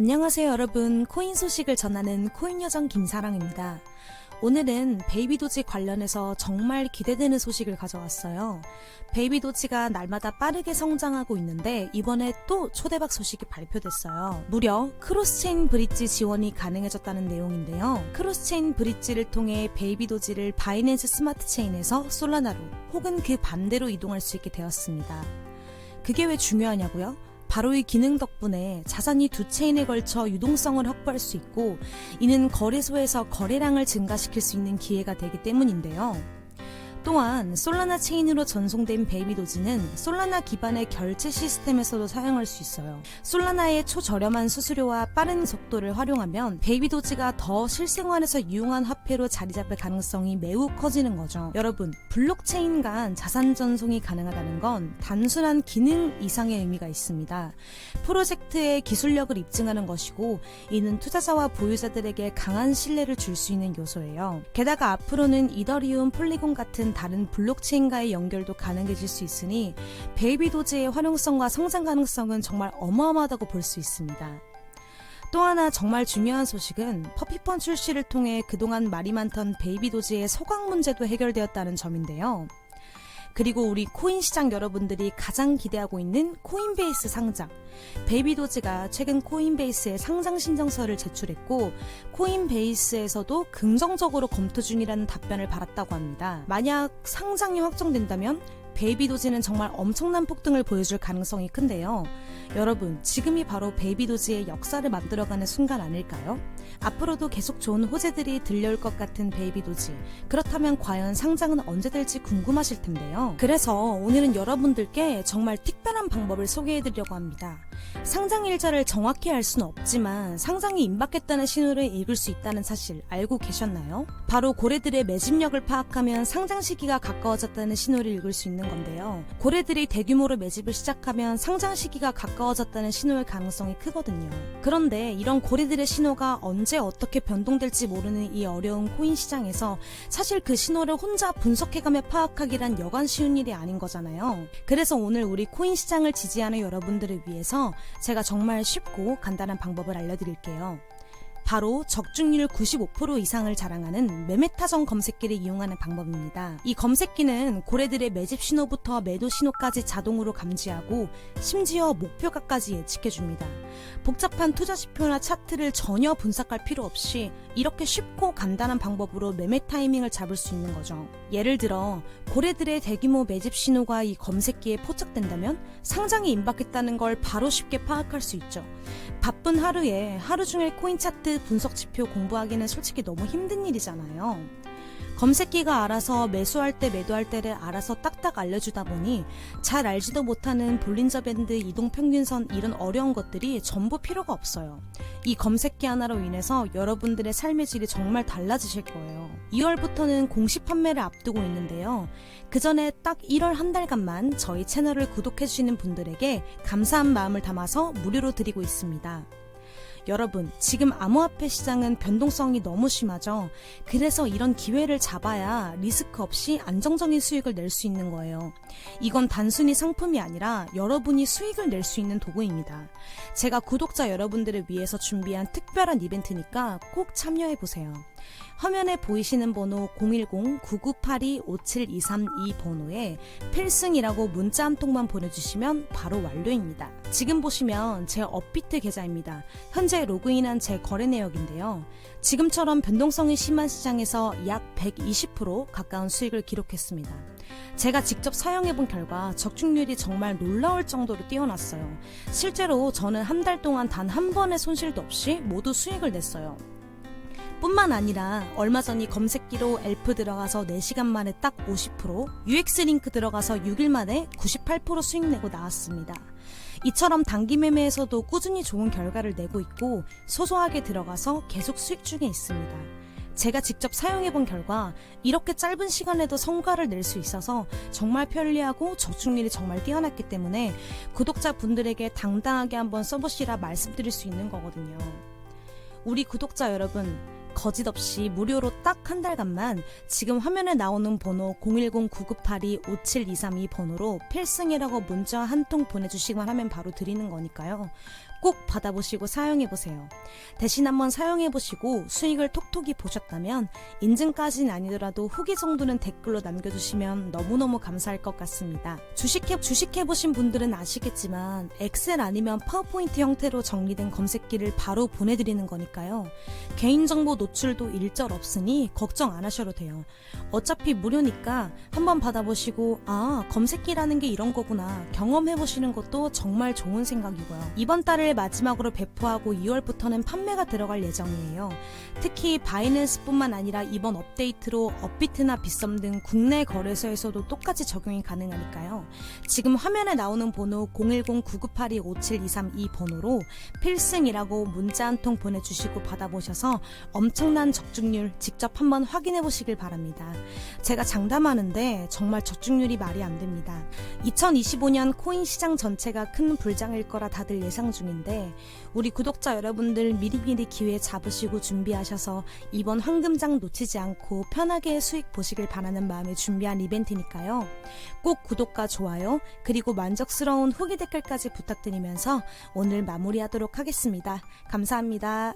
안녕하세요 여러분 코인 소식을 전하는 코인 여정 김사랑입니다. 오늘은 베이비도지 관련해서 정말 기대되는 소식을 가져왔어요. 베이비도지가 날마다 빠르게 성장하고 있는데 이번에 또 초대박 소식이 발표됐어요. 무려 크로스체인 브릿지 지원이 가능해졌다는 내용인데요. 크로스체인 브릿지를 통해 베이비도지를 바이낸스 스마트 체인에서 솔라나로 혹은 그 반대로 이동할 수 있게 되었습니다. 그게 왜 중요하냐고요? 바로 이 기능 덕분에 자산이 두 체인에 걸쳐 유동성을 확보할 수 있고 이는 거래소에서 거래량을 증가시킬 수 있는 기회가 되기 때문인데요. 또한 솔라나 체인으로 전송된 베이비 도지는 솔라나 기반의 결제 시스템에서도 사용할 수 있어요. 솔라나의 초저렴한 수수료와 빠른 속도를 활용하면 베이비 도지가 더 실생활에서 유용한 화폐로 자리 잡을 가능성이 매우 커지는 거죠. 여러분, 블록체인 간 자산 전송이 가능하다는 건 단순한 기능 이상의 의미가 있습니다. 프로젝트의 기술력을 입증하는 것이고 이는 투자자와 보유자들에게 강한 신뢰를 줄 수 있는 요소예요. 게다가 앞으로는 이더리움, 폴리곤 같은 다른 블록체인과의 연결도 가능해질 수 있으니 베이비 도지의 활용성과 성장 가능성은 정말 어마어마하다고 볼 수 있습니다. 또 하나 정말 중요한 소식은 퍼피펀 출시를 통해 그동안 말이 많던 베이비 도지의 소각 문제도 해결되었다는 점인데요. 그리고 우리 코인 시장 여러분들이 가장 기대하고 있는 코인베이스 상장. 베이비도지가 최근 코인베이스에 상장 신청서를 제출했고 코인베이스에서도 긍정적으로 검토 중이라는 답변을 받았다고 합니다. 만약 상장이 확정된다면 베이비도지는 정말 엄청난 폭등을 보여줄 가능성이 큰데요. 여러분, 지금이 바로 베이비도지의 역사를 만들어가는 순간 아닐까요? 앞으로도 계속 좋은 호재들이 들려올 것 같은 베이비도지. 그렇다면 과연 상장은 언제 될지 궁금하실 텐데요. 그래서 오늘은 여러분들께 정말 특별한 방법을 소개해드리려고 합니다. 상장 일자를 정확히 알 수는 없지만 상장이 임박했다는 신호를 읽을 수 있다는 사실 알고 계셨나요? 바로 고래들의 매집력을 파악하면 상장 시기가 가까워졌다는 신호를 읽을 수 있는 건데요. 고래들이 대규모로 매집을 시작하면 상장 시기가 가까워졌다는 신호일 가능성이 크거든요. 그런데 이런 고래들의 신호가 언제 어떻게 변동될지 모르는 이 어려운 코인 시장에서 사실 그 신호를 혼자 분석해가며 파악하기란 여간 쉬운 일이 아닌 거잖아요. 그래서 오늘 우리 코인 시장을 지지하는 여러분들을 위해서 제가 정말 쉽고 간단한 방법을 알려드릴게요. 바로 적중률 95% 이상을 자랑하는 매매타전 검색기를 이용하는 방법입니다. 이 검색기는 고래들의 매집 신호부터 매도 신호까지 자동으로 감지하고 심지어 목표가까지 예측해줍니다. 복잡한 투자 지표나 차트를 전혀 분석할 필요 없이 이렇게 쉽고 간단한 방법으로 매매 타이밍을 잡을 수 있는 거죠. 예를 들어 고래들의 대규모 매집 신호가 이 검색기에 포착된다면 상장이 임박했다는 걸 바로 쉽게 파악할 수 있죠. 바쁜 하루에 하루 종일 코인 차트 분석 지표 공부하기는 솔직히 너무 힘든 일이잖아요. 검색기가 알아서 매수할 때 매도할 때를 알아서 딱딱 알려주다 보니 잘 알지도 못하는 볼린저 밴드 이동 평균선 이런 어려운 것들이 전부 필요가 없어요. 이 검색기 하나로 인해서 여러분들의 삶의 질이 정말 달라지실 거예요. 2월부터는 공식 판매를 앞두고 있는데요. 그 전에 딱 1월 한 달간만 저희 채널을 구독해주시는 분들에게 감사한 마음을 담아서 무료로 드리고 있습니다. 여러분, 지금 암호화폐 시장은 변동성이 너무 심하죠. 그래서 이런 기회를 잡아야 리스크 없이 안정적인 수익을 낼 수 있는 거예요. 이건 단순히 상품이 아니라 여러분이 수익을 낼 수 있는 도구입니다. 제가 구독자 여러분들을 위해서 준비한 특별한 이벤트니까 꼭 참여해 보세요. 화면에 보이시는 번호 010-9982-57232 번호에 필승이라고 문자 한 통만 보내주시면 바로 완료입니다. 지금 보시면 제 업비트 계좌입니다. 현재 로그인한 제 거래 내역인데요. 지금처럼 변동성이 심한 시장에서 약 120% 가까운 수익을 기록했습니다. 제가 직접 사용해본 결과 적중률이 정말 놀라울 정도로 뛰어났어요. 실제로 저는 한 달 동안 단 한 번의 손실도 없이 모두 수익을 냈어요. 뿐만 아니라 얼마 전 이 검색기로 엘프 들어가서 4시간 만에 딱 50%, UX 링크 들어가서 6일 만에 98% 수익 내고 나왔습니다. 이처럼 단기 매매에서도 꾸준히 좋은 결과를 내고 있고 소소하게 들어가서 계속 수익 중에 있습니다. 제가 직접 사용해본 결과 이렇게 짧은 시간에도 성과를 낼 수 있어서 정말 편리하고 적중률이 정말 뛰어났기 때문에 구독자 분들에게 당당하게 한번 써보시라 말씀드릴 수 있는 거거든요. 우리 구독자 여러분, 거짓 없이 무료로 딱 한 달간만 지금 화면에 나오는 번호 010-9982-57232 번호로 필승이라고 문자 한 통 보내주시기만 하면 바로 드리는 거니까요. 꼭 받아보시고 사용해보세요. 대신 한번 사용해보시고 수익을 톡톡히 보셨다면 인증까지는 아니더라도 후기 정도는 댓글로 남겨주시면 너무너무 감사할 것 같습니다. 주식해, 주식해보신 분들은 아시겠지만 엑셀 아니면 파워포인트 형태로 정리된 검색기를 바로 보내드리는 거니까요. 개인정보 노출도 일절 없으니 걱정 안 하셔도 돼요. 어차피 무료니까 한번 받아보시고 아 검색기라는 게 이런 거구나 경험해보시는 것도 정말 좋은 생각이고요. 이번 달을 마지막으로 배포하고 2월부터는 판매가 들어갈 예정이에요. 특히 바이낸스뿐만 아니라 이번 업데이트로 업비트나 빗썸 등 국내 거래소에서도 똑같이 적용이 가능하니까요. 지금 화면에 나오는 번호 010-9982-57232 번호로 필승이라고 문자 한 통 보내주시고 받아보셔서 엄청난 적중률 직접 한번 확인해 보시길 바랍니다. 제가 장담하는데 정말 적중률이 말이 안 됩니다. 2025년 코인 시장 전체가 큰 불장일 거라 다들 예상 중인 데 우리 구독자 여러분들 미리미리 기회 잡으시고 준비하셔서 이번 황금장 놓치지 않고 편하게 수익 보시길 바라는 마음에 준비한 이벤트니까요. 꼭 구독과 좋아요 그리고 만족스러운 후기 댓글까지 부탁드리면서 오늘 마무리하도록 하겠습니다. 감사합니다.